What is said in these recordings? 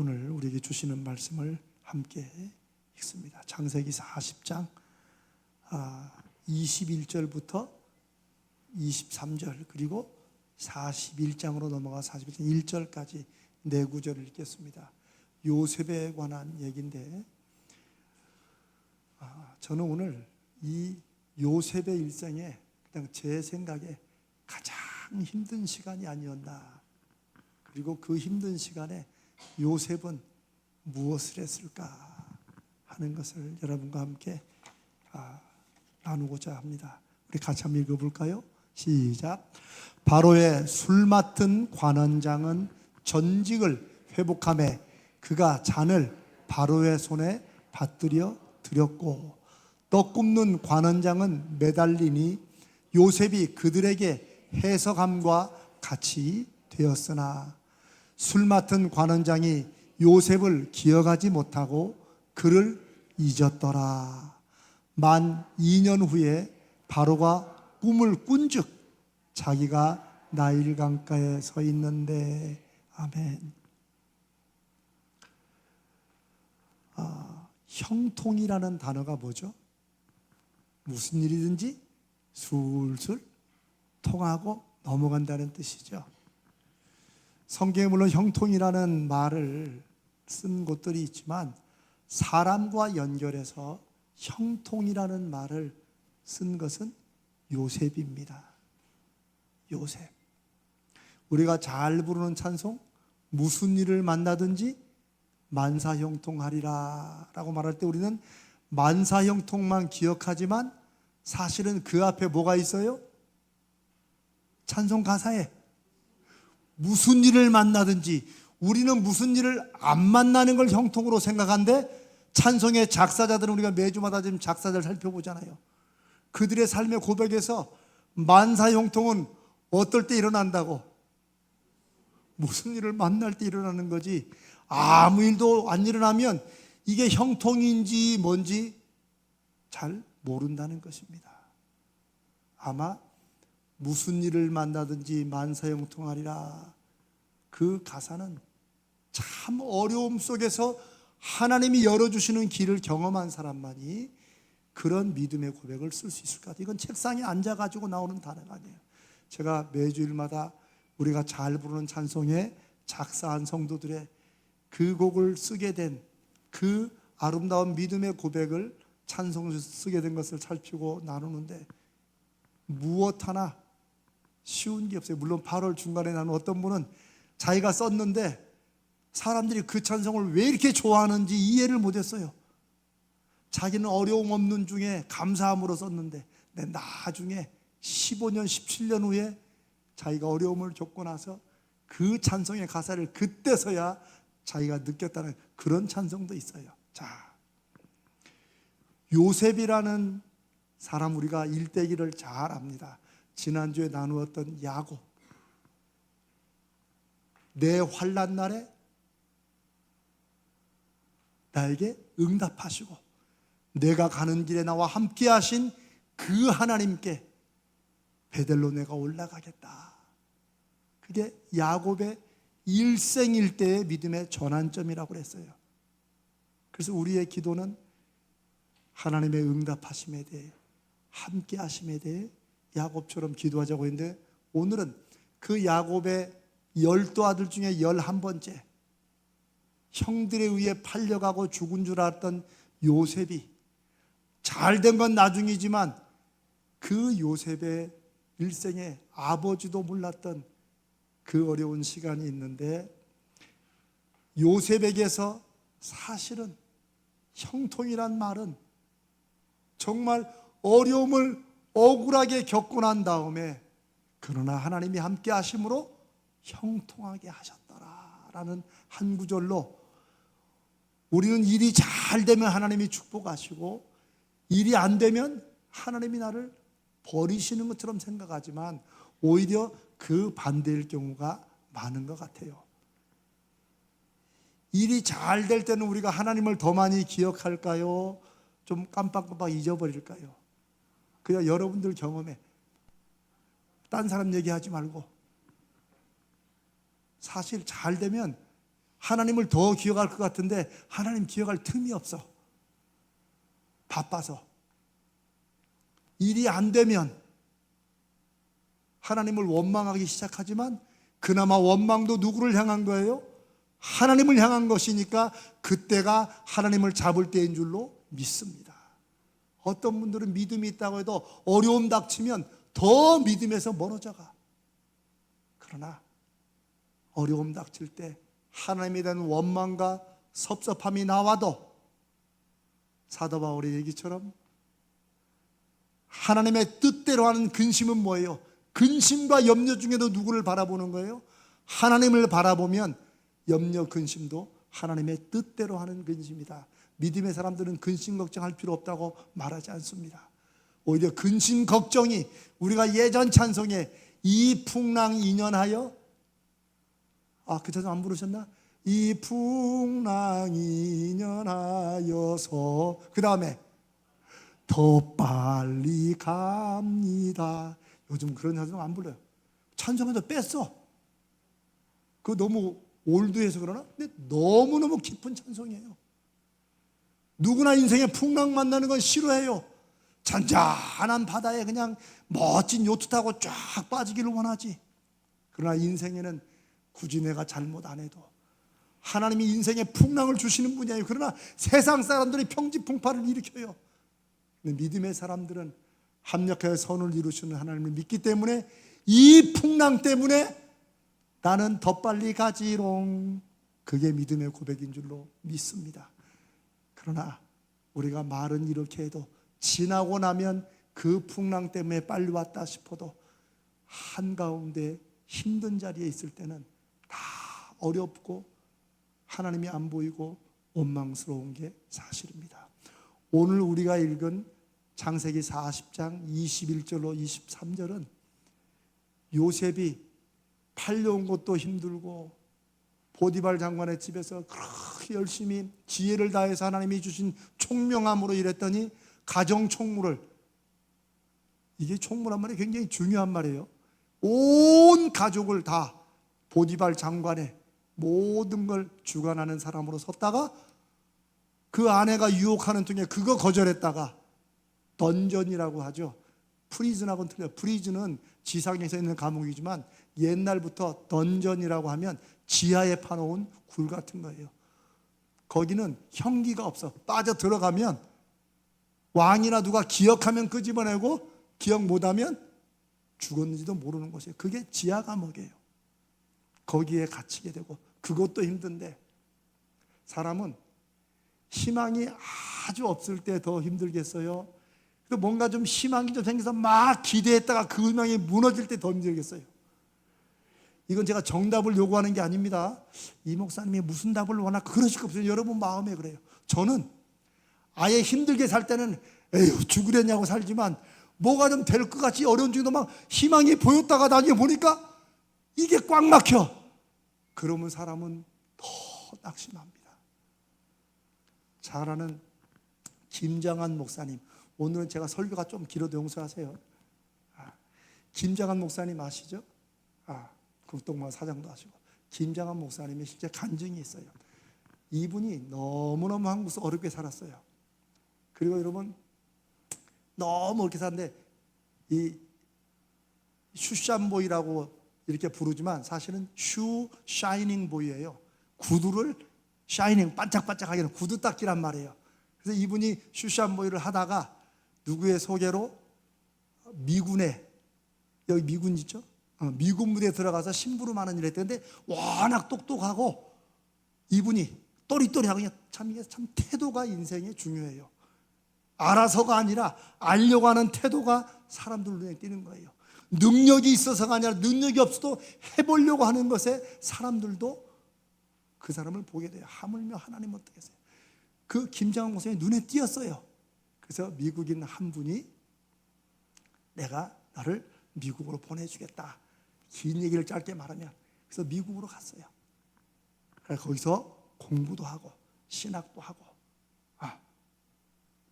오늘 우리에게 주시는 말씀을 함께 읽습니다. 창세기 40장 21절부터 23절 그리고 41장으로 넘어가 41장 1절까지 네 구절을 읽겠습니다. 요셉에 관한 얘기인데 아, 저는 오늘 이 요셉의 일생에 그냥 제 생각에 가장 힘든 시간이 아니었나. 그리고 그 힘든 시간에 요셉은 무엇을 했을까 하는 것을 여러분과 함께 아, 나누고자 합니다. 우리 같이 한번 읽어볼까요? 시작. 바로의 술 맡은 관원장은 전직을 회복함에 그가 잔을 바로의 손에 받들여 드렸고 떡 굽는 관원장은 매달리니 요셉이 그들에게 해석함과 같이 되었으나 술 맡은 관원장이 요셉을 기억하지 못하고 그를 잊었더라. 만 2년 후에 바로가 꿈을 꾼즉 자기가 나일 강가에 서 있는데 아멘. 아, 형통이라는 단어가 뭐죠? 무슨 일이든지 술술 통하고 넘어간다는 뜻이죠. 성경에 물론 형통이라는 말을 쓴 곳들이 있지만 사람과 연결해서 형통이라는 말을 쓴 것은 요셉입니다. 요셉. 우리가 잘 부르는 찬송, 무슨 일을 만나든지 만사 형통하리라 라고 말할 때 우리는 만사 형통만 기억하지만 사실은 그 앞에 뭐가 있어요? 찬송 가사에 무슨 일을 만나든지 우리는 무슨 일을 안 만나는 걸 형통으로 생각한데 찬송의 작사자들은 우리가 매주마다 지금 작사자를 살펴보잖아요. 그들의 삶의 고백에서 만사 형통은 어떨 때 일어난다고? 무슨 일을 만날 때 일어나는 거지. 아무 일도 안 일어나면 이게 형통인지 뭔지 잘 모른다는 것입니다. 아마 무슨 일을 만나든지 만사형통하리라. 그 가사는 참 어려움 속에서 하나님이 열어주시는 길을 경험한 사람만이 그런 믿음의 고백을 쓸 수 있을 것 같아요. 이건 책상에 앉아가지고 나오는 단어가 아니에요. 제가 매주일마다 우리가 잘 부르는 찬송에 작사한 성도들의 그 곡을 쓰게 된 그 아름다운 믿음의 고백을 찬송을 쓰게 된 것을 살피고 나누는데 무엇 하나 쉬운 게 없어요. 물론 8월 중간에 나는 어떤 분은 자기가 썼는데 사람들이 그 찬송을 왜 이렇게 좋아하는지 이해를 못했어요. 자기는 어려움 없는 중에 감사함으로 썼는데 나중에 15년, 17년 후에 자기가 어려움을 겪고 나서 그 찬송의 가사를 그때서야 자기가 느꼈다는 그런 찬송도 있어요. 자, 요셉이라는 사람 우리가 일대기를 잘 압니다. 지난주에 나누었던 야곱. 내 환란 날에 나에게 응답하시고 내가 가는 길에 나와 함께 하신 그 하나님께 베델로 내가 올라가겠다. 그게 야곱의 일생일 대의 믿음의 전환점이라고 그랬어요. 그래서 우리의 기도는 하나님의 응답하심에 대해 함께 하심에 대해 야곱처럼 기도하자고 했는데 오늘은 그 야곱의 열두 아들 중에 열한 번째 형들에 의해 팔려가고 죽은 줄 알았던 요셉이 잘 된 건 나중이지만 그 요셉의 일생에 아버지도 몰랐던 그 어려운 시간이 있는데 요셉에게서 사실은 형통이란 말은 정말 어려움을 억울하게 겪고 난 다음에 그러나 하나님이 함께 하심으로 형통하게 하셨더라라는 한 구절로 우리는 일이 잘 되면 하나님이 축복하시고 일이 안 되면 하나님이 나를 버리시는 것처럼 생각하지만 오히려 그 반대일 경우가 많은 것 같아요. 일이 잘 될 때는 우리가 하나님을 더 많이 기억할까요? 좀 깜빡깜빡 잊어버릴까요? 그냥 여러분들 경험에 딴 사람 얘기하지 말고 사실 잘 되면 하나님을 더 기억할 것 같은데 하나님 기억할 틈이 없어. 바빠서. 일이 안 되면 하나님을 원망하기 시작하지만 그나마 원망도 누구를 향한 거예요? 하나님을 향한 것이니까 그때가 하나님을 잡을 때인 줄로 믿습니다. 어떤 분들은 믿음이 있다고 해도 어려움 닥치면 더 믿음에서 멀어져 가. 그러나 어려움 닥칠 때 하나님에 대한 원망과 섭섭함이 나와도 사도 바울의 얘기처럼 하나님의 뜻대로 하는 근심은 뭐예요? 근심과 염려 중에도 누구를 바라보는 거예요? 하나님을 바라보면 염려 근심도 하나님의 뜻대로 하는 근심이다. 믿음의 사람들은 근심 걱정할 필요 없다고 말하지 않습니다. 오히려 근심 걱정이 우리가 예전 찬송에 이 풍랑 인연하여 아 그 찬송 안 부르셨나? 이 풍랑 인연하여서 그 다음에 더 빨리 갑니다. 요즘 그런 찬송 안 불러요. 찬송에서 뺐어. 그거 너무 올드해서 그러나? 근데 너무너무 깊은 찬송이에요. 누구나 인생에 풍랑 만나는 건 싫어해요. 잔잔한 바다에 그냥 멋진 요트 타고 쫙 빠지기를 원하지. 그러나 인생에는 굳이 내가 잘못 안 해도 하나님이 인생에 풍랑을 주시는 분이에요. 그러나 세상 사람들이 평지풍파를 일으켜요. 믿음의 사람들은 합력하여 선을 이루시는 하나님을 믿기 때문에 이 풍랑 때문에 나는 더 빨리 가지롱. 그게 믿음의 고백인 줄로 믿습니다. 그러나 우리가 말은 이렇게 해도 지나고 나면 그 풍랑 때문에 빨리 왔다 싶어도 한가운데 힘든 자리에 있을 때는 다 어렵고 하나님이 안 보이고 원망스러운 게 사실입니다. 오늘 우리가 읽은 창세기 40장 21절로 23절은 요셉이 팔려온 것도 힘들고 보디발 장관의 집에서 그렇게 열심히 지혜를 다해서 하나님이 주신 총명함으로 일했더니 가정 총무를 이게 총무란 말이 굉장히 중요한 말이에요. 온 가족을 다 보디발 장관의 모든 걸 주관하는 사람으로 섰다가 그 아내가 유혹하는 중에 그거 거절했다가 던전이라고 하죠. 프리즌하고는 틀려요. 프리즌은 지상에서 있는 감옥이지만 옛날부터 던전이라고 하면 지하에 파놓은 굴 같은 거예요. 거기는 형기가 없어. 빠져 들어가면 왕이나 누가 기억하면 끄집어내고 기억 못하면 죽었는지도 모르는 곳이에요. 그게 지하 감옥이에요. 거기에 갇히게 되고 그것도 힘든데 사람은 희망이 아주 없을 때 더 힘들겠어요. 뭔가 좀 희망이 좀 생겨서 막 기대했다가 그 희망이 무너질 때 더 힘들겠어요. 이건 제가 정답을 요구하는 게 아닙니다. 이 목사님이 무슨 답을 원하 그러실 거 없어요. 여러분 마음에 그래요. 저는 아예 힘들게 살 때는 에휴 죽으려냐고 살지만 뭐가 좀 될 것 같이 어려운 중에도 막 희망이 보였다가 나중에 보니까 이게 꽉 막혀. 그러면 사람은 더 낙심합니다. 잘 아는 김장한 목사님. 오늘은 제가 설교가 좀 길어도 용서하세요. 아, 김장한 목사님 아시죠? 아, 국동마 사장도 하시고. 김장한 목사님이 실제 간증이 있어요. 이분이 너무너무 한국에서 어렵게 살았어요. 그리고 여러분, 너무 어렵게 살았는데, 이 슈샴보이라고 이렇게 부르지만 사실은 슈 샤이닝 보이예요. 구두를 샤이닝 반짝반짝하게 하는 구두 닦기란 말이에요. 그래서 이분이 슈샴보이를 하다가 누구의 소개로 미군에 여기 미군 있죠? 어, 미군 무대에 들어가서 심부름하는 일을 했는데 워낙 똑똑하고 이분이 또리또리하고 그냥 참 이게 참 태도가 인생에 중요해요. 알아서가 아니라 알려고 하는 태도가 사람들 눈에 띄는 거예요. 능력이 있어서가 아니라 능력이 없어도 해보려고 하는 것에 사람들도 그 사람을 보게 돼요. 하물며 하나님 어떻겠어요? 그 김장한 목사님 눈에 띄었어요. 그래서 미국인 한 분이 내가 나를 미국으로 보내주겠다. 긴 얘기를 짧게 말하면 그래서 미국으로 갔어요. 거기서 공부도 하고 신학도 하고 아,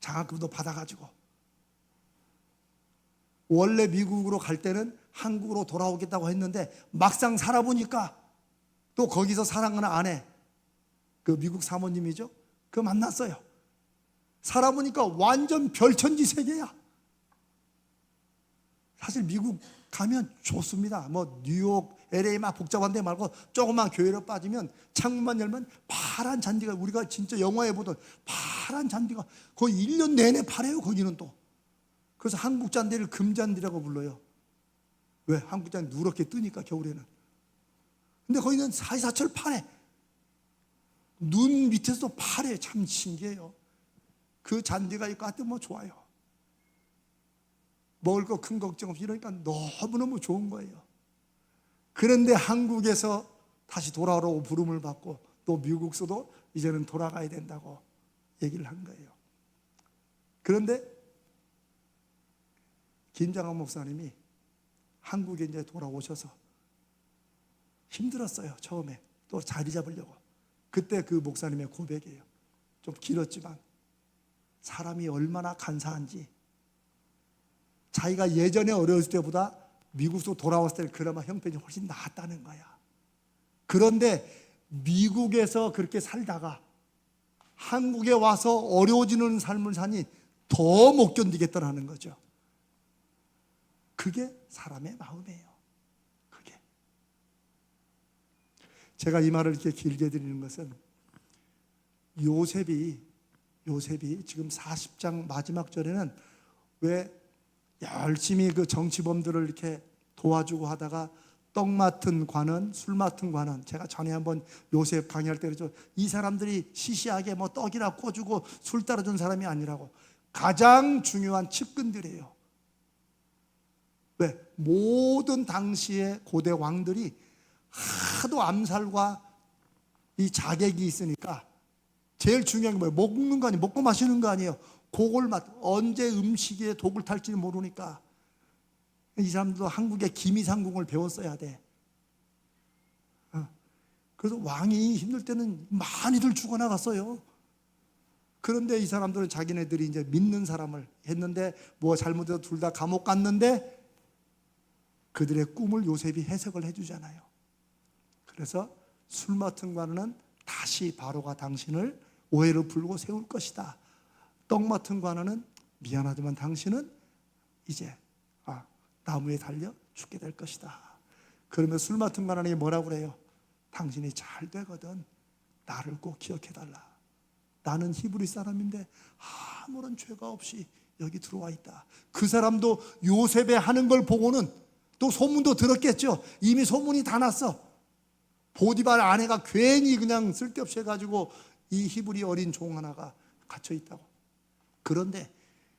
장학금도 받아가지고 원래 미국으로 갈 때는 한국으로 돌아오겠다고 했는데 막상 살아보니까 또 거기서 사랑하는 아내 그 미국 사모님이죠. 그 만났어요. 살아보니까 완전 별천지 세계야. 사실 미국 가면 좋습니다. 뭐 뉴욕, LA 막 복잡한 데 말고 조그만 교회로 빠지면 창문만 열면 파란 잔디가 우리가 진짜 영화에 보던 파란 잔디가 거의 1년 내내 파래요. 거기는 또. 그래서 한국 잔디를 금잔디라고 불러요. 왜? 한국 잔디 누렇게 뜨니까 겨울에는. 근데 거기는 사이사철 파래. 눈 밑에서도 파래. 참 신기해요. 그 잔디가 있고 하여튼 뭐 좋아요. 먹을 거 큰 걱정 없이 이러니까 너무너무 좋은 거예요. 그런데 한국에서 다시 돌아오라고 부름을 받고 또 미국서도 이제는 돌아가야 된다고 얘기를 한 거예요. 그런데 김장한 목사님이 한국에 이제 돌아오셔서 힘들었어요. 처음에 또 자리 잡으려고. 그때 그 목사님의 고백이에요. 좀 길었지만 사람이 얼마나 간사한지 자기가 예전에 어렸을 때보다 미국에서 돌아왔을 때 그나마 형편이 훨씬 나았다는 거야. 그런데 미국에서 그렇게 살다가 한국에 와서 어려워지는 삶을 사니 더 못 견디겠다라는 거죠. 그게 사람의 마음이에요. 그게. 제가 이 말을 이렇게 길게 드리는 것은 요셉이 요셉이 지금 40장 마지막 절에는 왜 열심히 그 정치범들을 이렇게 도와주고 하다가 떡 맡은 관은 술 맡은 관은 제가 전에 한번 요셉 강의할 때 그랬죠. 이 사람들이 시시하게 뭐 떡이나 꿔주고 술 따라준 사람이 아니라고 가장 중요한 측근들이에요. 왜? 모든 당시의 고대 왕들이 하도 암살과 이 자객이 있으니까 제일 중요한 게 뭐예요? 먹는 거 아니에요? 먹고 마시는 거 아니에요? 그걸 맛 언제 음식에 독을 탈지 모르니까 이 사람들도 한국의 기미상궁을 배웠어야 돼. 어. 그래서 왕이 힘들 때는 많이들 죽어나갔어요. 그런데 이 사람들은 자기네들이 이제 믿는 사람을 했는데 뭐 잘못해서 둘 다 감옥 갔는데 그들의 꿈을 요셉이 해석을 해주잖아요. 그래서 술 맡은 관은 다시 바로가 당신을 오해로 풀고 세울 것이다. 떡 맡은 관원은 미안하지만 당신은 이제 아, 나무에 달려 죽게 될 것이다. 그러면 술 맡은 관원이 뭐라고 그래요? 당신이 잘 되거든. 나를 꼭 기억해 달라. 나는 히브리 사람인데 아무런 죄가 없이 여기 들어와 있다. 그 사람도 요셉의 하는 걸 보고는 또 소문도 들었겠죠. 이미 소문이 다 났어. 보디발 아내가 괜히 그냥 쓸데없이 해가지고 이 히브리 어린 종 하나가 갇혀 있다고. 그런데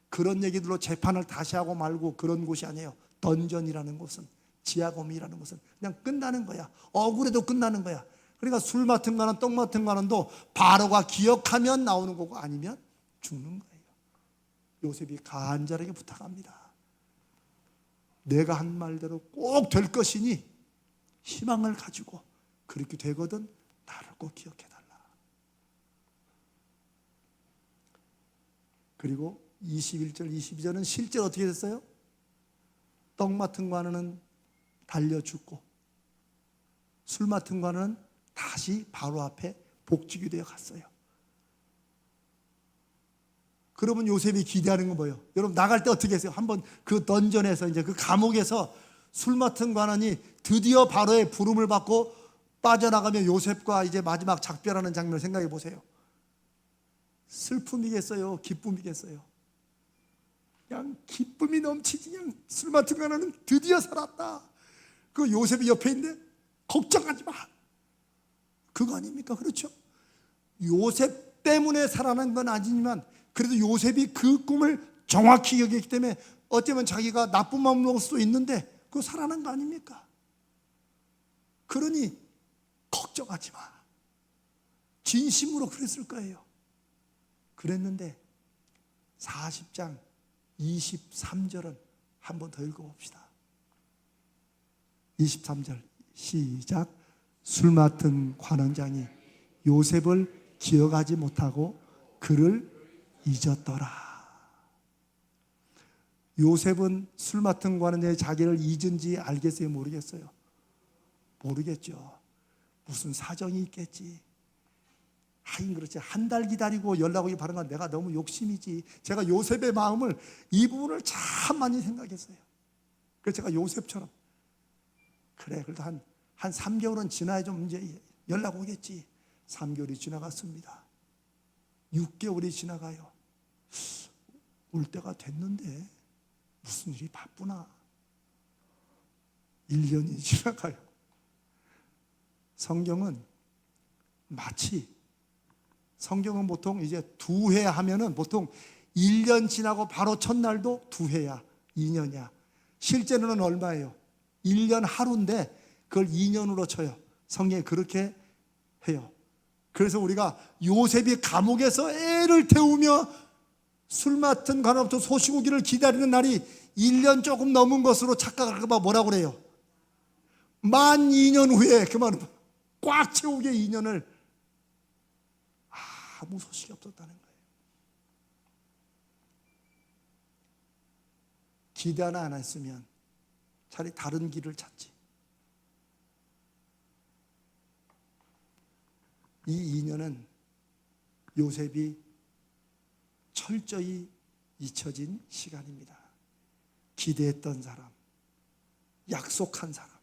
그런 얘기들로 재판을 다시 하고 말고 그런 곳이 아니에요. 던전이라는 곳은 지하검이라는 것은 그냥 끝나는 거야. 억울해도 끝나는 거야. 그러니까 술 맡은 거는 떡 맡은 거는도 바로가 기억하면 나오는 거고 아니면 죽는 거예요. 요셉이 간절하게 부탁합니다. 내가 한 말대로 꼭 될 것이니 희망을 가지고 그렇게 되거든 나를 꼭 기억해 달라. 그리고 21절, 22절은 실제로 어떻게 됐어요? 떡 맡은 관원은 달려 죽고 술 맡은 관원은 다시 바로 앞에 복직이 되어 갔어요. 그러면 요셉이 기대하는 건 뭐예요? 여러분 나갈 때 어떻게 했어요? 한번 그 던전에서 이제 그 감옥에서 술 맡은 관원이 드디어 바로의 부름을 받고 빠져나가면 요셉과 이제 마지막 작별하는 장면을 생각해 보세요. 슬픔이겠어요? 기쁨이겠어요? 그냥 기쁨이 넘치지 그냥 술 맡은 관원은 드디어 살았다. 그 요셉이 옆에 있는데 걱정하지 마. 그거 아닙니까? 그렇죠? 요셉 때문에 살아난 건 아니지만 그래도 요셉이 그 꿈을 정확히 여겼기 때문에 어쩌면 자기가 나쁜 마음 먹을 수도 있는데 그거 살아난 거 아닙니까? 그러니 걱정하지 마. 진심으로 그랬을 거예요. 그랬는데 40장 23절은 한 번 더 읽어봅시다. 23절 시작 술 맡은 관원장이 요셉을 기억하지 못하고 그를 잊었더라. 요셉은 술 맡은 관원장이 자기를 잊은지 알겠어요? 모르겠어요? 모르겠죠. 무슨 사정이 있겠지. 하긴 그렇지. 한 달 기다리고 연락 오길 바라는 건 내가 너무 욕심이지. 제가 요셉의 마음을 이 부분을 참 많이 생각했어요. 그래서 제가 요셉처럼 그래 그래도 한, 한 3개월은 지나야 좀 이제 연락 오겠지. 3개월이 지나갔습니다. 6개월이 지나가요. 올 때가 됐는데 무슨 일이 바쁘나. 1년이 지나가요. 성경은 마치 성경은 보통 이제 두해 하면은 보통 1년 지나고 바로 첫날도 두 해야 2년이야. 실제로는 얼마예요? 1년 하루인데 그걸 2년으로 쳐요. 성경이 그렇게 해요. 그래서 우리가 요셉이 감옥에서 애를 태우며 술 맡은 관원부터 소식 오기를 기다리는 날이 1년 조금 넘은 것으로 착각할까봐 뭐라고 그래요? 만 2년 후에 그 말은 꽉 채우게 2년을 아무 소식이 없었다는 거예요. 기대 하나 안 했으면 차라리 다른 길을 찾지. 이 2년은 요셉이 철저히 잊혀진 시간입니다. 기대했던 사람, 약속한 사람,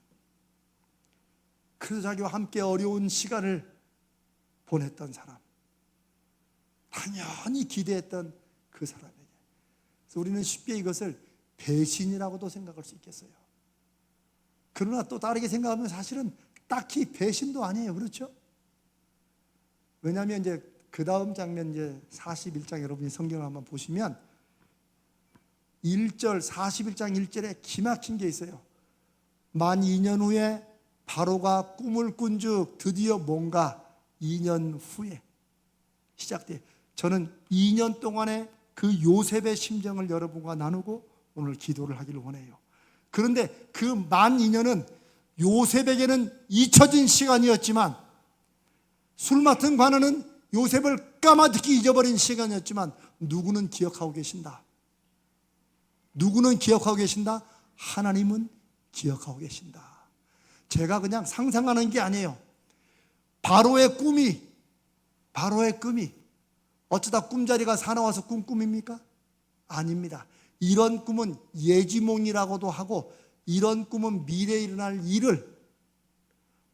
그래서 자기와 함께 어려운 시간을 보냈던 사람, 당연히 기대했던 그 사람에게. 그래서 우리는 쉽게 이것을 배신이라고도 생각할 수 있겠어요. 그러나 또 다르게 생각하면 사실은 딱히 배신도 아니에요. 그렇죠? 왜냐하면 이제 그 다음 장면 이제 41장 여러분이 성경을 한번 보시면 1절 41장 1절에 기막힌 게 있어요. 만 2년 후에 바로가 꿈을 꾼즉 드디어 뭔가 2년 후에 시작돼. 저는 2년 동안의 그 요셉의 심정을 여러분과 나누고 오늘 기도를 하기를 원해요. 그런데 그 만 2년은 요셉에게는 잊혀진 시간이었지만 술 맡은 관원은 요셉을 까마득히 잊어버린 시간이었지만 누구는 기억하고 계신다. 누구는 기억하고 계신다. 하나님은 기억하고 계신다. 제가 그냥 상상하는 게 아니에요. 바로의 꿈이 바로의 꿈이 어쩌다 꿈자리가 사나워서 꿈 꿈입니까? 아닙니다. 이런 꿈은 예지몽이라고도 하고 이런 꿈은 미래에 일어날 일을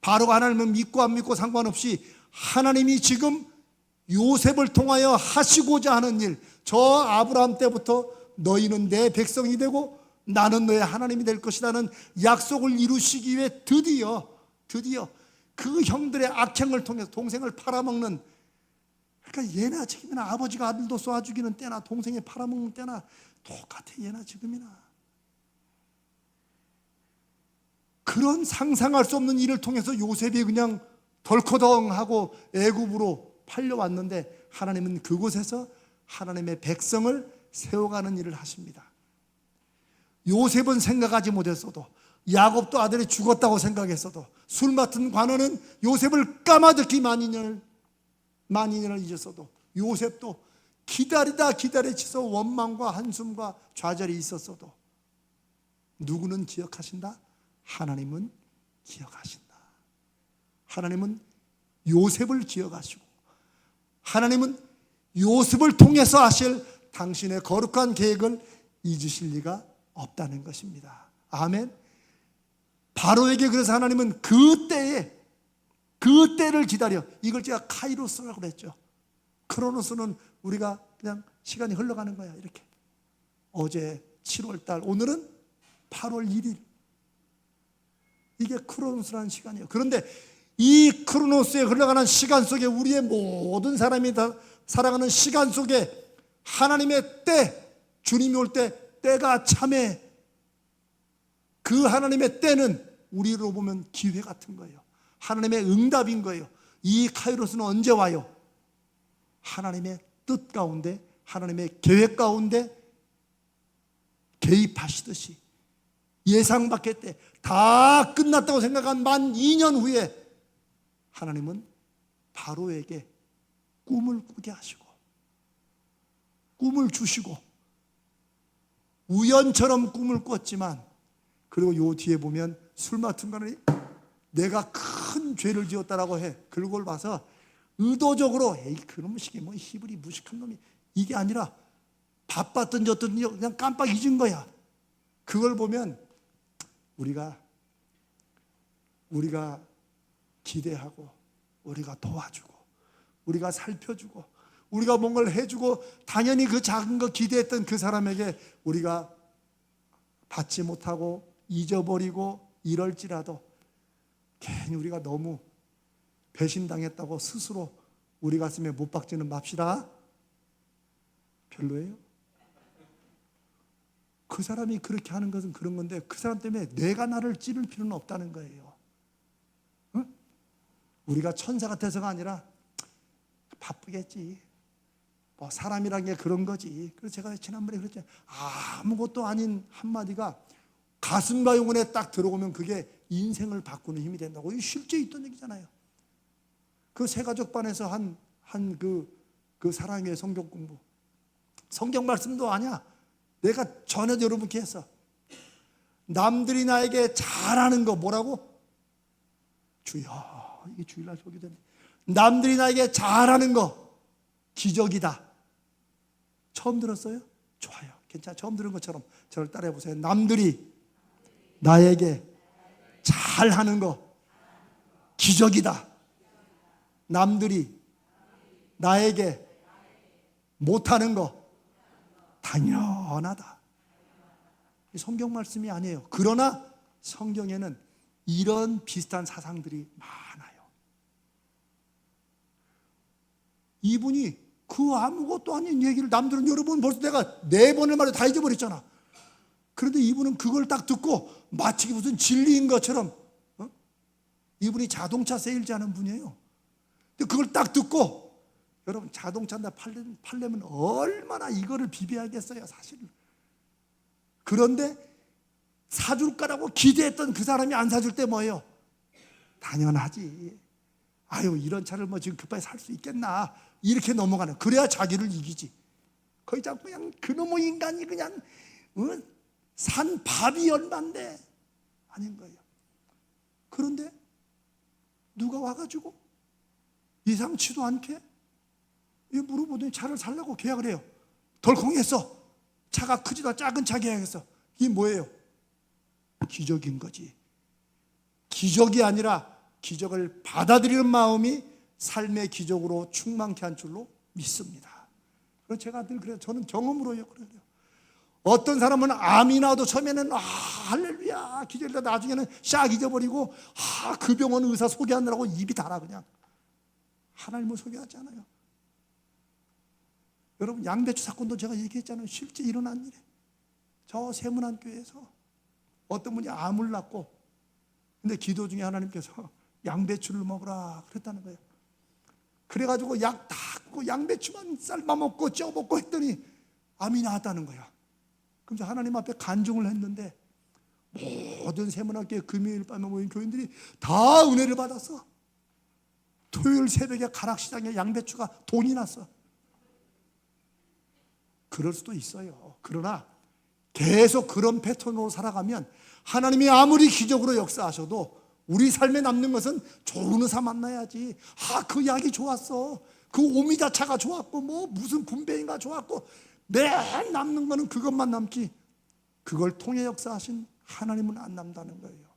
바로가 하나님을 믿고 안 믿고 상관없이 하나님이 지금 요셉을 통하여 하시고자 하는 일, 저 아브라함 때부터 너희는 내 백성이 되고 나는 너의 하나님이 될 것이라는 약속을 이루시기 위해 드디어 드디어 그 형들의 악행을 통해서 동생을 팔아먹는 그러니까 얘나 지금이나 아버지가 아들도 쏘아 죽이는 때나 동생이 팔아먹는 때나 똑같아 얘나 지금이나 그런 상상할 수 없는 일을 통해서 요셉이 그냥 덜커덩하고 애굽으로 팔려왔는데 하나님은 그곳에서 하나님의 백성을 세워가는 일을 하십니다. 요셉은 생각하지 못했어도 야곱도 아들이 죽었다고 생각했어도 술 맡은 관원은 요셉을 까마득히 만인을 만인을 잊었어도 요셉도 기다리다 기다리치서 원망과 한숨과 좌절이 있었어도 누구는 기억하신다? 하나님은 기억하신다. 하나님은 요셉을 기억하시고 하나님은 요셉을 통해서 하실 당신의 거룩한 계획을 잊으실 리가 없다는 것입니다. 아멘. 바로에게 그래서 하나님은 그 때에 그 때를 기다려 이걸 제가 카이로스라고 그랬죠. 크로노스는 우리가 그냥 시간이 흘러가는 거야 이렇게. 어제 7월 달 오늘은 8월 1일. 이게 크로노스라는 시간이에요. 그런데 이 크로노스에 흘러가는 시간 속에 우리의 모든 사람이 다 살아가는 시간 속에 하나님의 때 주님이 올 때 때가 참에 그 하나님의 때는 우리로 보면 기회 같은 거예요. 하나님의 응답인 거예요. 이 카이로스는 언제 와요? 하나님의 뜻 가운데, 하나님의 계획 가운데 개입하시듯이 예상 밖의 때 다 끝났다고 생각한 만 2년 후에 하나님은 바로에게 꿈을 꾸게 하시고 꿈을 주시고 우연처럼 꿈을 꿨지만 그리고 요 뒤에 보면 술 맡은 거는 내가 큰 죄를 지었다라고 해. 그걸 봐서 의도적으로 에이 그놈 시기 뭐 히브리 무식한 놈이 이게 아니라 바빴든지 어떤지 그냥 깜빡 잊은 거야. 그걸 보면 우리가 우리가 기대하고 우리가 도와주고 우리가 살펴주고 우리가 뭔가를 해주고 당연히 그 작은 거 기대했던 그 사람에게 우리가 받지 못하고 잊어버리고 이럴지라도 괜히 우리가 너무 배신당했다고 스스로 우리 가슴에 못 박지는 맙시다. 별로예요? 그 사람이 그렇게 하는 것은 그런 건데 그 사람 때문에 내가 나를 찌를 필요는 없다는 거예요. 응? 우리가 천사 같아서가 아니라 바쁘겠지. 뭐 사람이란 게 그런 거지. 그래서 제가 지난번에 그랬잖아요. 아무것도 아닌 한마디가 가슴과 영혼에 딱 들어오면 그게 인생을 바꾸는 힘이 된다고. 이 실제 있던 얘기잖아요. 그 세가족반에서 한, 한 그, 그 사랑의 성경 공부. 성경 말씀도 아니야. 내가 전에 여러분께 했어. 남들이 나에게 잘하는 거 뭐라고? 주여. 이게 주일날 소개 되네. 남들이 나에게 잘하는 거 기적이다. 처음 들었어요? 좋아요. 괜찮아. 처음 들은 것처럼 저를 따라해 보세요. 남들이 나에게 잘 하는 거 기적이다. 남들이 나에게 못하는 거 당연하다. 이 성경 말씀이 아니에요. 그러나 성경에는 이런 비슷한 사상들이 많아요. 이분이 그 아무것도 아닌 얘기를 남들은 여러분 벌써 내가 네 번을 말해 다 잊어버렸잖아. 그런데 이분은 그걸 딱 듣고 마치 무슨 진리인 것처럼 어? 이분이 자동차 세일즈하는 분이에요. 근데 그걸 딱 듣고 여러분 자동차 나 팔려면, 팔려면 얼마나 이거를 비벼야겠어요 사실은. 그런데 사줄 거라고 기대했던 그 사람이 안 사줄 때 뭐예요? 당연하지. 아유 이런 차를 뭐 지금 급하게 살 수 있겠나 이렇게 넘어가는 그래야 자기를 이기지. 거의 자꾸 그냥 그놈의 인간이 그냥 어? 산 밥이 얼만데 아닌 거예요. 그런데 누가 와가지고 이상치도 않게 이 물어보더니 차를 살라고 계약을 해요. 덜컹했어. 차가 크지도 작은 차 계약했어. 이게 뭐예요? 기적인 거지. 기적이 아니라 기적을 받아들이는 마음이 삶의 기적으로 충만케 한 줄로 믿습니다. 그래서 제가 늘 그래요. 저는 경험으로요. 그래요. 어떤 사람은 암이 나도 처음에는 아, 할렐루야 기절이다 나중에는 샥 잊어버리고 아, 그 병원 의사 소개하느라고 입이 달아 그냥 하나님을 소개하지 않아요. 여러분 양배추 사건도 제가 얘기했잖아요. 실제 일어난 일에 저 세문안 교회에서 어떤 분이 암을 낳고 근데 기도 중에 하나님께서 양배추를 먹으라 그랬다는 거예요. 그래가지고 약 닦고 양배추만 삶아 먹고 쪄 먹고 했더니 암이 나왔다는 거야. 그럼 하나님 앞에 간증을 했는데 모든 세문학교에 금요일 밤에 모인 교인들이 다 은혜를 받았어. 토요일 새벽에 가락시장에 양배추가 돈이 났어. 그럴 수도 있어요. 그러나 계속 그런 패턴으로 살아가면 하나님이 아무리 기적으로 역사하셔도 우리 삶에 남는 것은 좋은 의사 만나야지. 아, 그 약이 좋았어. 그 오미자차가 좋았고, 뭐 무슨 군배인가 좋았고, 맨 남는 거는 그것만 남지. 그걸 통해 역사하신 하나님은 안 남다는 거예요.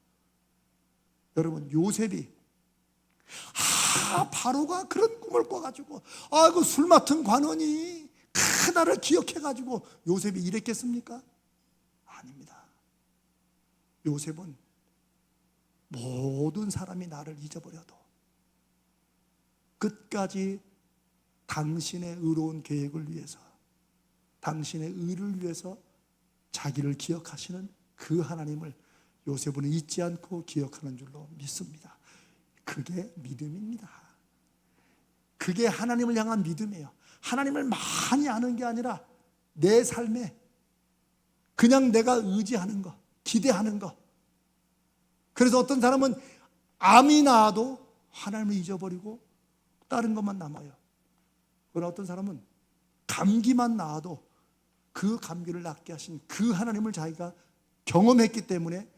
여러분, 요셉이 아, 바로가 그런 꿈을 꿔가지고, 아, 그 술 맡은 관원이 그날을 기억해가지고 요셉이 이랬겠습니까? 아닙니다. 요셉은 모든 사람이 나를 잊어버려도 끝까지 당신의 의로운 계획을 위해서, 당신의 의를 위해서 자기를 기억하시는 그 하나님을 요셉은 잊지 않고 기억하는 줄로 믿습니다. 그게 믿음입니다. 그게 하나님을 향한 믿음이에요. 하나님을 많이 아는 게 아니라 내 삶에 그냥 내가 의지하는 거, 기대하는 거. 그래서 어떤 사람은 암이 나도 하나님을 잊어버리고 다른 것만 남아요. 그러나 어떤 사람은 감기만 나아도 그 감기를 낫게 하신 그 하나님을 자기가 경험했기 때문에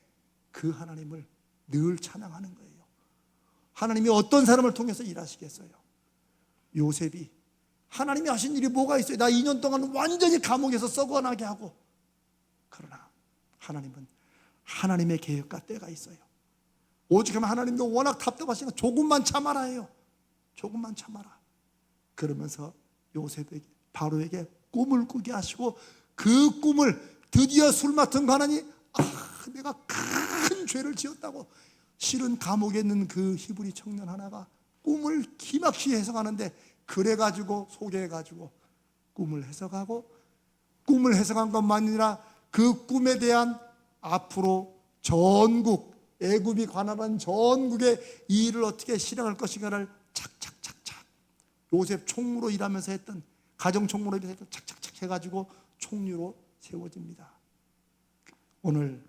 그 하나님을 늘 찬양하는 거예요. 하나님이 어떤 사람을 통해서 일하시겠어요? 요셉이 하나님이 하신 일이 뭐가 있어요? 나 2년 동안 완전히 감옥에서 썩어나게 하고 그러나 하나님은 하나님의 계획과 때가 있어요. 오직하면 하나님도 워낙 답답하시니까 조금만 참아라 해요. 조금만 참아라. 그러면서 요셉에게 바로에게 꿈을 꾸게 하시고 그 꿈을 드디어 술 맡은 관원이 아 내가 큰 죄를 지었다고. 실은 감옥에 있는 그 히브리 청년 하나가 꿈을 기막히 해석하는데 그래 가지고 소개해 가지고 꿈을 해석하고 꿈을 해석한 것만 아니라 그 꿈에 대한 앞으로 전국 애굽이 관할한 전국의 이 일을 어떻게 실행할 것인가를 착착착착. 요셉 총무로 일하면서 했던 가정 총무로 일해서 착착착 해가지고 총리로 세워집니다. 오늘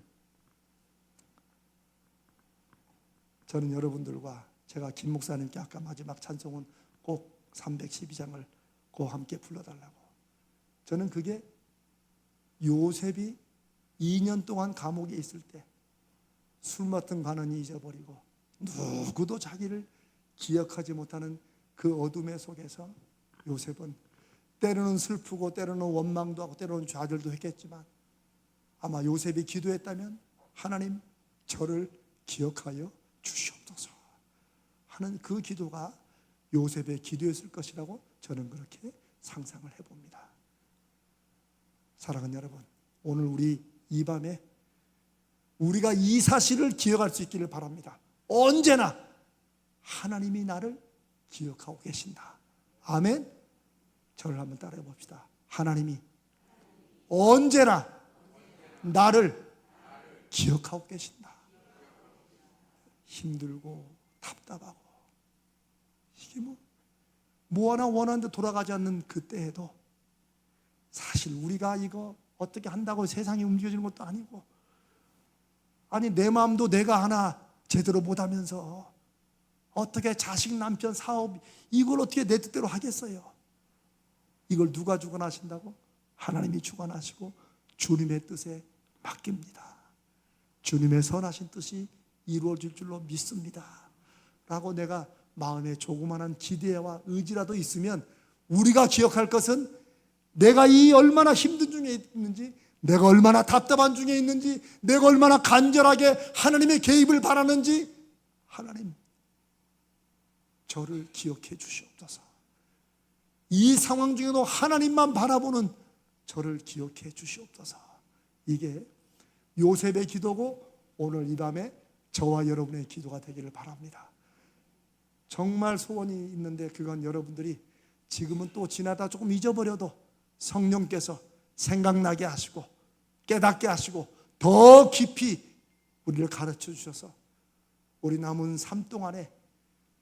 저는 여러분들과 제가 김 목사님께 아까 마지막 찬송은 꼭 312장을 꼭 함께 불러달라고. 저는 그게 요셉이 2년 동안 감옥에 있을 때 술 맡은 관원이 잊어버리고 누구도 자기를 기억하지 못하는 그 어둠의 속에서 요셉은 때로는 슬프고 때로는 원망도 하고 때로는 좌절도 했겠지만 아마 요셉이 기도했다면 하나님 저를 기억하여 주시옵소서 하는 그 기도가 요셉의 기도였을 것이라고 저는 그렇게 상상을 해봅니다. 사랑하는 여러분, 오늘 우리 이 밤에 우리가 이 사실을 기억할 수 있기를 바랍니다. 언제나 하나님이 나를 기억하고 계신다. 아멘. 저를 한번 따라해 봅시다. 하나님이 언제나 나를 기억하고 계신다. 힘들고 답답하고 이게 뭐, 뭐 하나 원하는데 돌아가지 않는 그때에도 사실 우리가 이거 어떻게 한다고 세상이 움직여지는 것도 아니고 아니 내 마음도 내가 하나 제대로 못하면서 어떻게 자식 남편 사업 이걸 어떻게 내 뜻대로 하겠어요? 이걸 누가 주관하신다고? 하나님이 주관하시고 주님의 뜻에 맡깁니다. 주님의 선하신 뜻이 이루어질 줄로 믿습니다. 라고 내가 마음에 조그마한 기대와 의지라도 있으면 우리가 기억할 것은 내가 이 얼마나 힘든 중에 있는지, 내가 얼마나 답답한 중에 있는지, 내가 얼마나 간절하게 하나님의 개입을 바라는지, 하나님, 저를 기억해 주시옵소서. 이 상황 중에도 하나님만 바라보는 저를 기억해 주시옵소서. 이게 요셉의 기도고 오늘 이 밤에 저와 여러분의 기도가 되기를 바랍니다. 정말 소원이 있는데 그건 여러분들이 지금은 또 지나다 조금 잊어버려도 성령께서 생각나게 하시고 깨닫게 하시고 더 깊이 우리를 가르쳐 주셔서 우리 남은 삶 동안에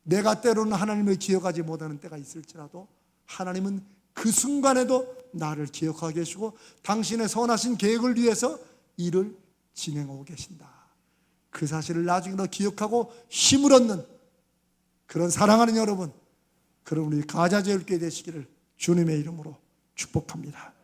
내가 때로는 하나님을 기억하지 못하는 때가 있을지라도 하나님은 그 순간에도 나를 기억하고 계시고 당신의 선하신 계획을 위해서 일을 진행하고 계신다. 그 사실을 나중에 더 기억하고 힘을 얻는 그런 사랑하는 여러분, 그런 우리 가자제일교회 되시기를 주님의 이름으로 축복합니다.